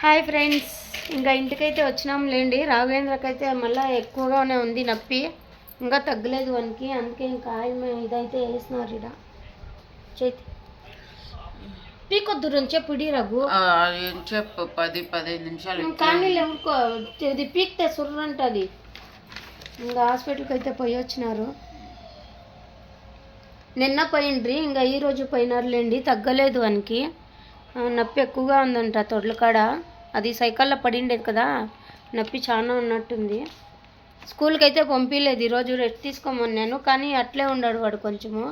Hi friends ఇంకా ఇంటికైతే వచ్చినాం లేండి రాఘవేంద్రకైతే మళ్ళీ ఎక్కువగానే ఉంది నొప్పి. ఇంకా తగ్గలేదు వానికి. అందుకే ఇంకా ఆయిల్ ఇదైతే వేసినారు ఇడ చేతి. పీకొద్దు నుంచి పిడి రఘు. చెప్పు పది పదిహేను నిమిషాలు కానీ లేవుకో ఇది పీక్తే సుర్రంటది. ఇంకా హాస్పిటల్కి అయితే పోయి వచ్చినారు. నిన్న పోయిండ్రి ఇంకా ఈరోజు పోయినారులేండి తగ్గలేదు వానికి. నొప్పి ఎక్కువగా ఉందంట తొడ్ల కాడ. అది సైకిల్లో పడిండేది కదా నొప్పి చాలా ఉన్నట్టుంది. స్కూల్కి అయితే పంపించలేదు ఈరోజు రెస్ట్ తీసుకోమన్నాను కానీ అట్లే ఉన్నాడు వాడు కొంచెము.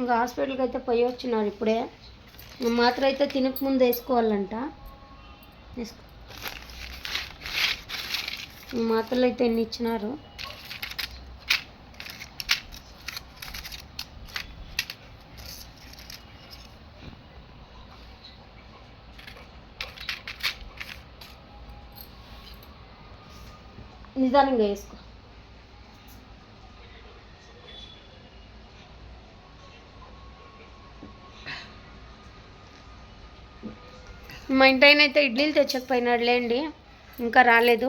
ఇంకా హాస్పిటల్కి అయితే పోయి వచ్చినారు ఇప్పుడే. మాత్రం అయితే తినక ముందు వేసుకోవాలంట. వేసుకో. మాత్రలు అయితే ఎన్ని ఇచ్చినారు? నిదానంగా వేసుకో. మా ఇంటి ఆయన అయితే ఇడ్లీలు తెచ్చకపోయినాడు లేండి ఇంకా రాలేదు.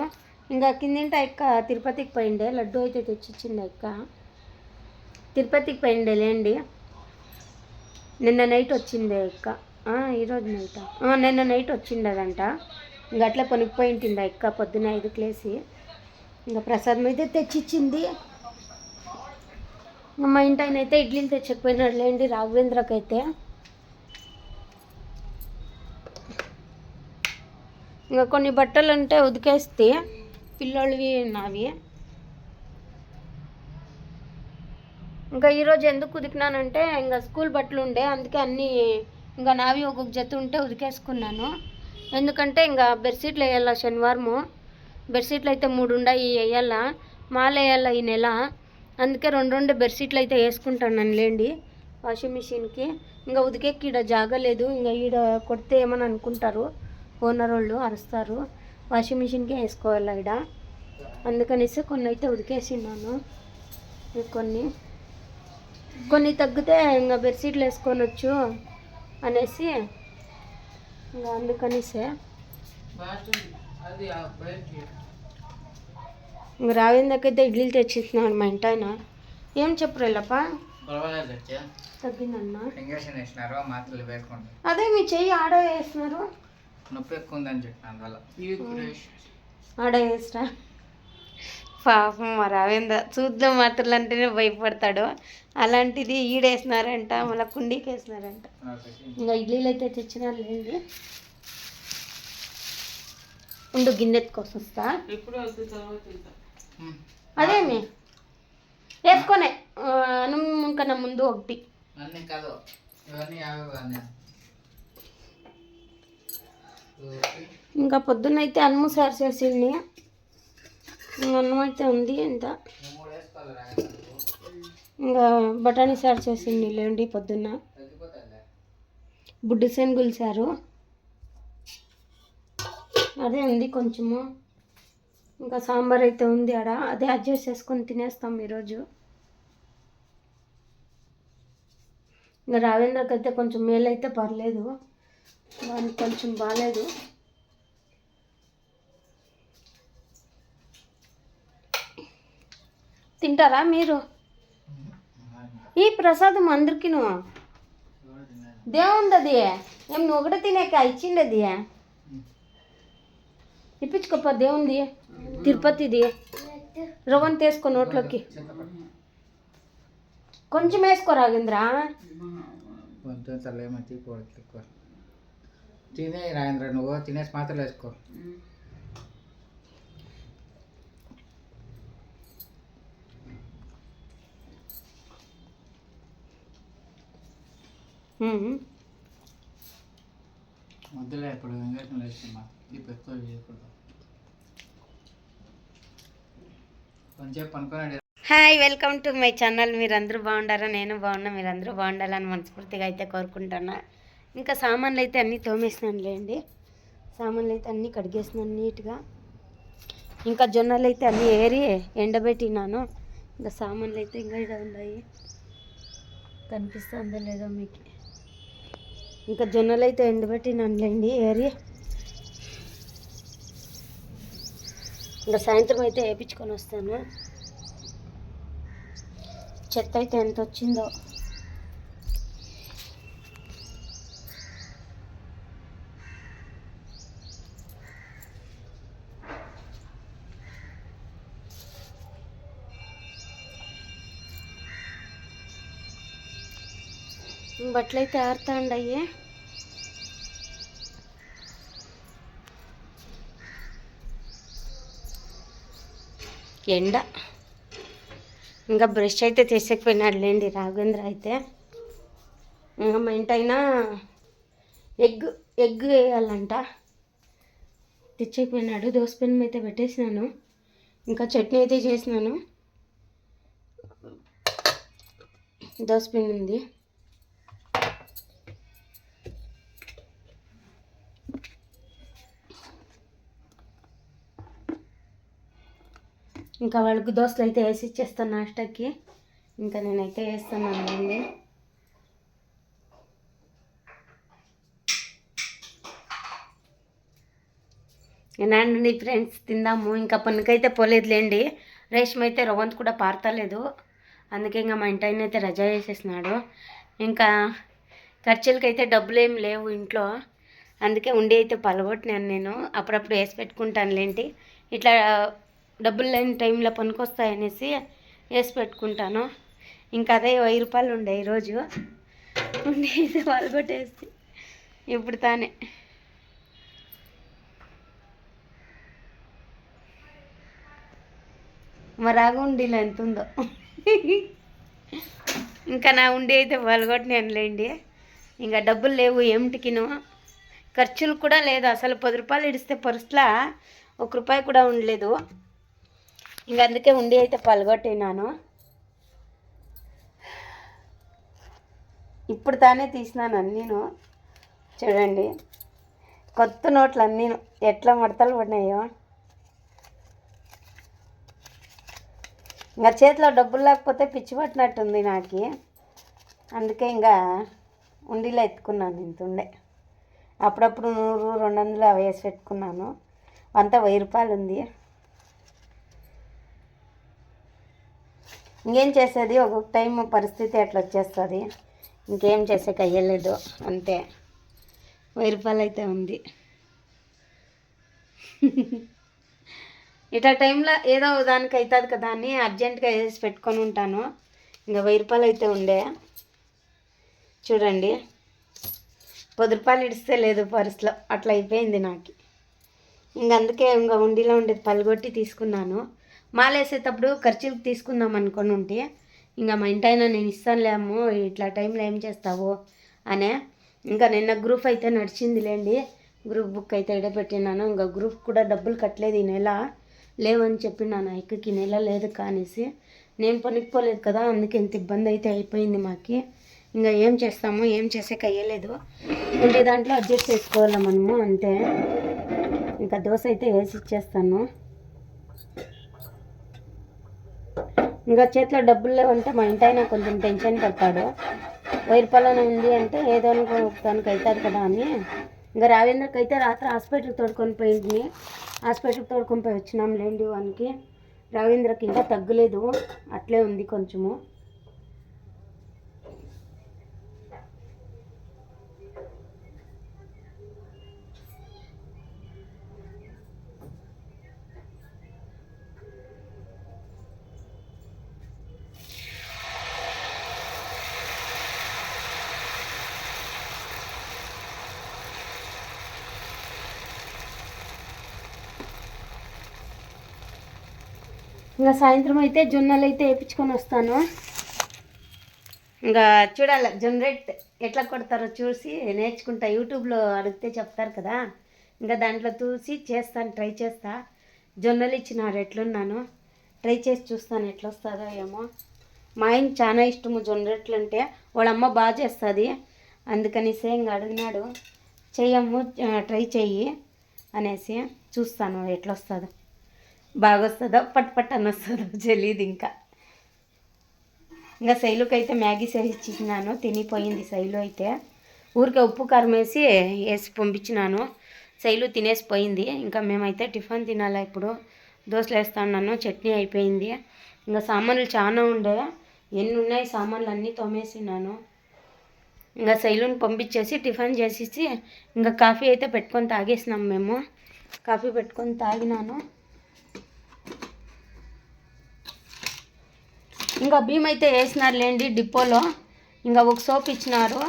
ఇంకా కిందింట ఎక్క తిరుపతికి పోయిండే లడ్డు అయితే తెచ్చిచ్చింది ఎక్క తిరుపతికి పోయిండే లేండి నిన్న నైట్ వచ్చిందే ఎక్క ఈరోజు నైట్? నిన్న నైట్ వచ్చిండదంట. ఇంకా అట్లా పొనిగిపోయింటింది ఆ ఎక్క పొద్దున ఐదుకి లేసి. ఇంకా ప్రసాదం అయితే తెచ్చిచ్చింది. మా ఇంటి ఆయన అయితే ఇడ్లీలు తెచ్చకపోయినాడు లేండి రాఘవేంద్రకైతే. ఇంకా కొన్ని బట్టలు ఉంటే ఉతికేస్తే పిల్లోళ్ళవి నావి. ఇంకా ఈరోజు ఎందుకు ఉతికినానంటే ఇంకా స్కూల్ బట్టలు ఉండే అందుకే అన్నీ ఇంకా నావి ఒక్కొక్క జత ఉంటే ఉతికేసుకున్నాను. ఎందుకంటే ఇంకా బెడ్షీట్లు వేయాల శనివారము. బెడ్షీట్లు అయితే మూడు ఉన్నాయి వేయాల మాల వేయాల ఈ నెల. అందుకే రెండు రెండు బెడ్షీట్లు అయితే వేసుకుంటాను లేండి వాషింగ్ మిషన్కి. ఇంకా ఉతికేకి ఈడ జాగలేదు ఇంకా ఈడ కొడితే ఏమని అనుకుంటారు? ఓనర్ వాళ్ళు అరుస్తారు. వాషింగ్ మిషన్కే వేసుకోవాలి ఈడ? అందుకనేసి కొన్ని అయితే ఉతికేసినాను కొన్ని. కొన్ని తగ్గితే ఇంకా బెడ్షీట్లు వేసుకోనొచ్చు అనేసి ఇంకా అందుకనేసే. అది ఆ బయట ఇంక రావేందకైతే ఇడ్లీలు తెచ్చిస్తున్నాడు మా ఇంటి ఆయన. ఏం చెప్పరు వెళ్ళప్ప తగ్గిందన్న? ఇంజక్షన్ వేసినారు మాత్రలు వేసుకోండి. అదే మీ చెయ్యి ఆడ వేస్తున్నారు? నొప్పి ఎక్కువ ఉందని చెప్పినాను వల్ల ఆడ వేస్తా పాపం మా రావేంద్ర చూద్దాం మాత్రలు అంటేనే భయపడతాడు. అలాంటిది ఈడేసినారంట మళ్ళీ కుండీకి వేసినారంట ఇంకా ఇడ్లీలు అయితే తెచ్చినారు లేండి ఉండు గిన్నెత్తుకోసం వస్తా ఎప్పుడు అవుతుంది తర్వాత అదేమి వేసుకొనే. అన్నం కన్నా ముందు ఒకటి. అన్నీ కాదు. ఇవన్నీ యాభై అన్నీ. ఇంకా పొద్దున్నైతే అన్నము సార్ చేసింది. ఇంకా అన్నం అయితే ఉంది ఇంత. ఇంకా బఠానీ సార్ చేసింది లేండి పొద్దున్న. బుడ్డి శనగులు సారు. అదే ఉంది కొంచెము. ఇంకా సాంబార్ అయితే ఉంది ఆడ. అదే అడ్జస్ట్ చేసుకొని తినేస్తాం ఈరోజు. ఇంకా రావేంద్రకి అయితే కొంచెం మేలు అయితే పర్లేదు. వానికి కొంచెం బాగాలేదు తింటారా మీరు? ఈ ప్రసాదం అందరికీను. దేవుంది అది ఏం నువ్వు ఒకటే తినేక ఇచ్చిండది. ఇప్పించుకోప దేవుంది తిరుపతిది రవ్వని తీసుకో నోట్లోకి. కొంచెం వేసుకో రాగేంద్ర కొంచెం చల్లేమతి కూడదు ఎక్కువ తినే రాజేంద్ర నువ్వు తినేసి మాత్రలు వేసుకో. ఉమ్. వద్దులే ఇప్పుడు ఇంజక్షన్ వేసుకున్నా ఇప్పుడు పెద్ద చేయకూడదు కొంచెం పనుకోనండి hi welcome to my channel మీరందరూ బాగుండారా? నేను బాగున్నా. మీరందరూ బాగుండాలని మనస్ఫూర్తిగా అయితే కోరుకుంటున్నా. ఇంకా సామాన్లు అయితే అన్నీ తోమేసినాను లేండి. సామాన్లు అయితే అన్నీ కడిగేసినాను నీట్గా. ఇంకా జొన్నలు అయితే అన్నీ ఏరి ఎండబెట్టినాను. ఇంకా సామాన్లు అయితే ఇంకా ఇక్కడ ఉన్నాయి. కనిపిస్తుందో లేదో మీకు. ఇంకా జొన్నలు అయితే ఎండబెట్టినండి ఏరి. ఇంకా సాయంత్రం అయితే వేయించుకొని వస్తాను. చెత్త అయితే ఎంత వచ్చిందో. బట్టలు అయితే ఆరుతా ఎండ. ఇంకా బ్రష్ అయితే చేసేకపోయినాడు లేండి రాఘవేంద్ర అయితే. ఇంకా మా ఇంటైనా ఎగ్ ఎగ్ వేయాలంట. తెచ్చేకపోయినాడు దోశ పెనం అయితే పెట్టేసినాను. ఇంకా చట్నీ అయితే చేసినాను. దోశ పెన్ ఉంది ఇంకా వాళ్ళకి దోశలు అయితే వేసి ఇచ్చేస్తాను నాష్టకి. ఇంకా నేనైతే వేస్తున్నాను అండి ఏనండి ఫ్రెండ్స్ తిందాము. ఇంకా పనికైతే పోలేదులేండి. రేషం అయితే రవంత్ కూడా పారతలేదు. అందుకే ఇంకా మా ఇంటి ఆయన అయితే రజా చేసేసినాడు ఇంకా ఖర్చులకి అయితే డబ్బులు ఏం లేవు ఇంట్లో. అందుకే ఉండి అయితే పలగొట్టినాను నేను. అప్పుడప్పుడు వేసి పెట్టుకుంటానులేంటి. ఇట్లా డబ్బులు లేని టైంలో పనికొస్తాయనేసి వేసి పెట్టుకుంటాను. ఇంకా అదే వెయ్యి రూపాయలు ఉండే ఈరోజు. ఉండి అయితే పలగొట్టేసి ఇప్పుడు తానే. మరి ఆగు ఎంత ఉందో. ఇంకా నా ఉండి అయితే పలగొట్టినానులేండి ఇంకా డబ్బులు లేవు ఏమిటికిను? ఖర్చులు కూడా లేదు. అసలు పది రూపాయలు ఇడిస్తే పర్సులా? ఒక రూపాయి కూడా ఉండలేదు. ఇంక అందుకే ఉండి అయితే పలగొట్టినాను. ఇప్పుడు తానే తీసినాను అన్నీను. చూడండి కొత్త నోట్లు అన్నీను. ఎట్లా మడతలు పడినాయో. ఇంకా చేతిలో డబ్బులు లేకపోతే పిచ్చి పట్టినట్టుంది నాకు. అందుకే ఇంకా ఉండిలో ఎత్తుకున్నాను ఇంత ఉండే. అప్పుడప్పుడు నూరు రెండు వందలు అవి వేసి పెట్టుకున్నాను. అంతా వెయ్యి రూపాయలు ఉంది. ఇంకేం చేసేది? ఒక్కొక్క టైం పరిస్థితి అట్లా వచ్చేస్తుంది. ఇంకేం చేసేకి అయ్యలేదు అంతే. వెయ్యి రూపాయలు అయితే ఉంది. ఇట్లా టైంలో ఏదో దానికి అవుతుంది కదా అని అర్జెంటుగా వేసి పెట్టుకొని ఉంటాను. ఇంకా వెయ్యి రూపాయలు అయితే ఉండే. చూడండి. పది రూపాయలు ఇడిస్తే లేదు పర్సులో. అట్లా అయిపోయింది నాకు. ఇంక అందుకే ఇంకా ఉండిలో ఉండేది పలుగొట్టి తీసుకున్నాను. మాలేసేటప్పుడు ఖర్చులకు తీసుకుందాం అనుకొని ఉంటే ఇంకా మా ఇంటైనా నేను ఇస్తానులేము ఇట్లా టైంలో ఏం చేస్తావు? అనే ఇంకా నిన్న గ్రూప్ అయితే నడిచిందిలేండి గ్రూప్ బుక్ అయితే ఇడబెట్టినాను ఇంకా గ్రూప్ కూడా డబ్బులు కట్టలేదు ఈ నెల లేవని చెప్పినాను ఎక్కకి ఈ నెల లేదు కానేసి నేను పనికి పోలేదు కదా అందుకే ఇంత ఇబ్బంది అయితే అయిపోయింది మాకి ఇంకా ఏం చేస్తాము ఏం చేసేకి అయ్యలేదు ఉండే దాంట్లో అడ్జస్ట్ చేసుకోవాలి మనము అంతే ఇంకా దోశ అయితే వేసి ఇచ్చేస్తాను. ఇంకా చేతిలో డబ్బులు లేవంటే మా ఇంటి ఆయన కొంచెం టెన్షన్ పడతాడు. వెయ్యి రూపాయలు ఉంది అంటే ఏదో అనుకో దానికి అవుతుంది కదా అని. ఇంకా రావేంద్రకి అయితే రాత్రి హాస్పిటల్కి తోడుకొని పోయింది. హాస్పిటల్కి తోడుకొని పోయి వచ్చినాం లేండి వానికి. రావేంద్రకి ఇంకా తగ్గలేదు. అట్లే ఉంది కొంచెము. ఇంకా సాయంత్రం అయితే జొన్నలు అయితే వేయించుకొని వస్తాను. ఇంకా చూడాలి జొన్న ఎట్లా కొడతారో చూసి నేర్చుకుంటా. యూట్యూబ్లో అడిగితే చెప్తారు కదా. ఇంకా దాంట్లో చూసి చేస్తాను ట్రై చేస్తా. జొన్నలు ఇచ్చినారు ఎట్లున్నాను? ట్రై చేసి చూస్తాను ఎట్లా వస్తుందో ఏమో. మా ఆయన చాలా ఇష్టము జొన్న అంటే వాళ్ళమ్మ బాగా చేస్తుంది. అందుకనిసే ఇంకా అడిగినాడు చెయ్యమ్ము ట్రై చెయ్యి అనేసి చూస్తాను ఎట్లా వస్తుందో బాగా వస్తుందో పట్ పట్ అని వస్తుందో తెలియదు ఇంకా. ఇంకా శైలుకి అయితే మ్యాగీ చేసి తినిపోయింది శైలు అయితే. ఊరికే ఉప్పు కారం వేసి వేసి పంపించినాను. శైలు తినేసి పోయింది. ఇంకా మేమైతే టిఫిన్ తినాలి ఇప్పుడు. దోశలు వేస్తాను చట్నీ అయిపోయింది. ఇంకా సామాన్లు చాలా ఉండే. ఎన్ని ఉన్నాయి సామాన్లు అన్నీ తోమేసినాను. ఇంకా శైలుని పంపించేసి టిఫిన్ చేసేసి ఇంకా కాఫీ అయితే పెట్టుకొని తాగేసినాం మేము. కాఫీ పెట్టుకొని తాగినాను. ఇంకా భీమ్ అయితే వేసినారు లేండి డిపోలో. ఇంకా ఒక సోప్ ఇచ్చినారు.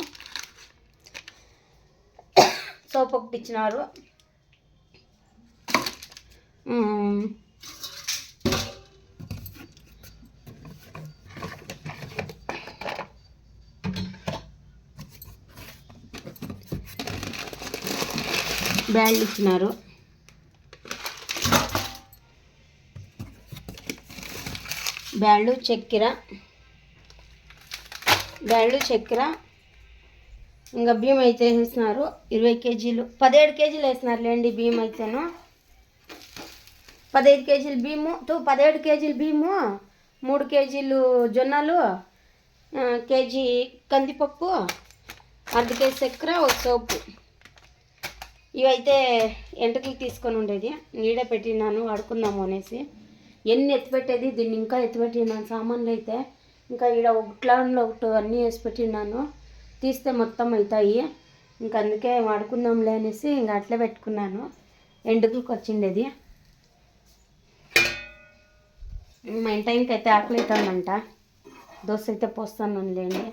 సోప్ ఒకటి ఇచ్చినారు. బ్యాండ్ ఇచ్చినారు. బ్యాళ్ళు చక్కెర బ్యాళ్ళు చక్కెర. ఇంకా బియ్యం అయితే వేసినారు ఇరవై కేజీలు. పదిహేడు కేజీలు వేసినారు లేండి బియ్యం అయితేను. పదహైదు కేజీలు బియ్యము టూ పదిహేడు కేజీలు బియ్యము మూడు కేజీలు జొన్నలు కేజీ కందిపప్పు అర్ధ కేజీ చక్కెర ఒక సోపు. ఇవైతే ఎంటకలు తీసుకొని ఉండేది. నీడే పెట్టినాను వాడుకుందాము అనేసి. ఎన్ని ఎత్తిపెట్టేది? దీన్ని ఇంకా ఎత్తిపెట్టినాను సామాన్లు అయితే ఇంకా ఈడ ఒకట్లాంలో ఒకటి అన్నీ వేసి పెట్టినాను తీస్తే మొత్తం అవుతాయి ఇంకా అందుకే వాడుకుందాంలే అనేసి ఇంకా అట్లే పెట్టుకున్నాను. ఎండుకలకు వచ్చిండేది. మా ఇంటి టైంకి అయితే ఆకలి అవుతామంట దోశ అయితే పోస్తాను లేండి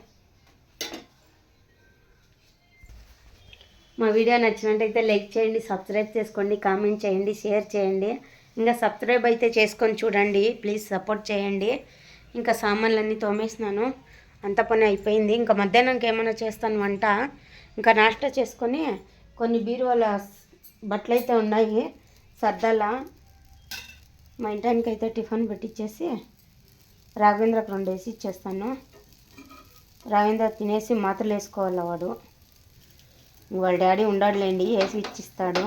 మా వీడియో నచ్చినట్టయితే లైక్ చేయండి సబ్స్క్రైబ్ చేసుకోండి కామెంట్ చేయండి షేర్ చేయండి. ఇంకా సబ్స్క్రైబ్ అయితే చేసుకొని చూడండి. ప్లీజ్ సపోర్ట్ చేయండి. ఇంకా సామాన్లన్నీ తోమేసినాను. అంత పని అయిపోయింది. ఇంకా మధ్యాహ్నంకి ఏమైనా చేస్తాను వంట. ఇంకా నాష్టా చేసుకొని కొన్ని బీరువాల బట్టలు అయితే ఉన్నాయి. సర్దాల. మా ఇంటానికి అయితే టిఫిన్ పెట్టించేసి రాఘవేంద్రకు రెండు వేసి ఇచ్చేస్తాను. రాఘవేంద్ర తినేసి మాత్రలు వేసుకోవాలి వాడు. వాళ్ళ డాడీ ఉండాడులేండి. వేసి ఇచ్చిస్తాడు.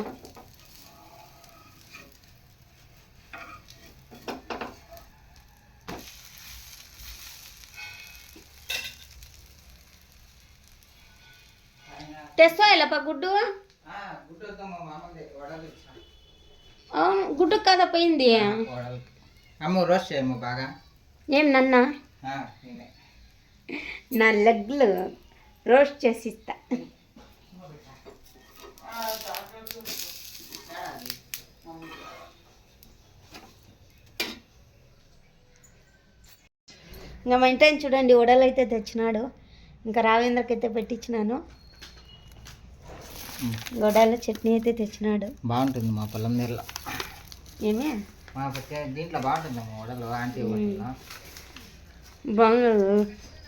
ఇలాప గుడ్డు? అవును గుడ్డు కదా పోయింది? వడలకి అమ్మ రోస్ట్ చేయమ్మ బాగా. ఏం నన్న? నా లెగ్లు రోస్ట్ చేసి ఇస్తా. ఇంకా మా ఇంటి చూడండి వడలు అయితే తెచ్చినాడు. ఇంకా రావేంద్రకి అయితే పెట్టించినాను. వడల చట్నీ అయితే తెచ్చినాడు. బాగుంటుంది మా పొలం నీళ్ళ. ఏమే? మా దీంట్లో బాగుంటుంది ఆంటీ వడలు బాగుంది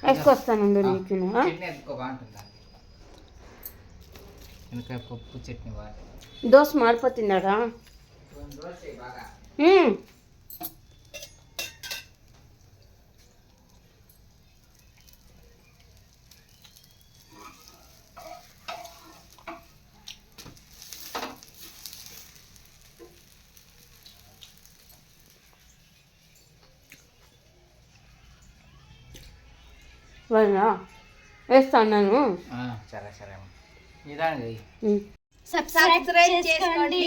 వేసుకొస్తానండి నీకు బాగుంటుంది పప్పు చట్నీ బాగుంటుంది. దోశ మారిపోతుందాడా ఆ, సరే సరే. సబ్స్క్రైబ్ చేసుకోండి.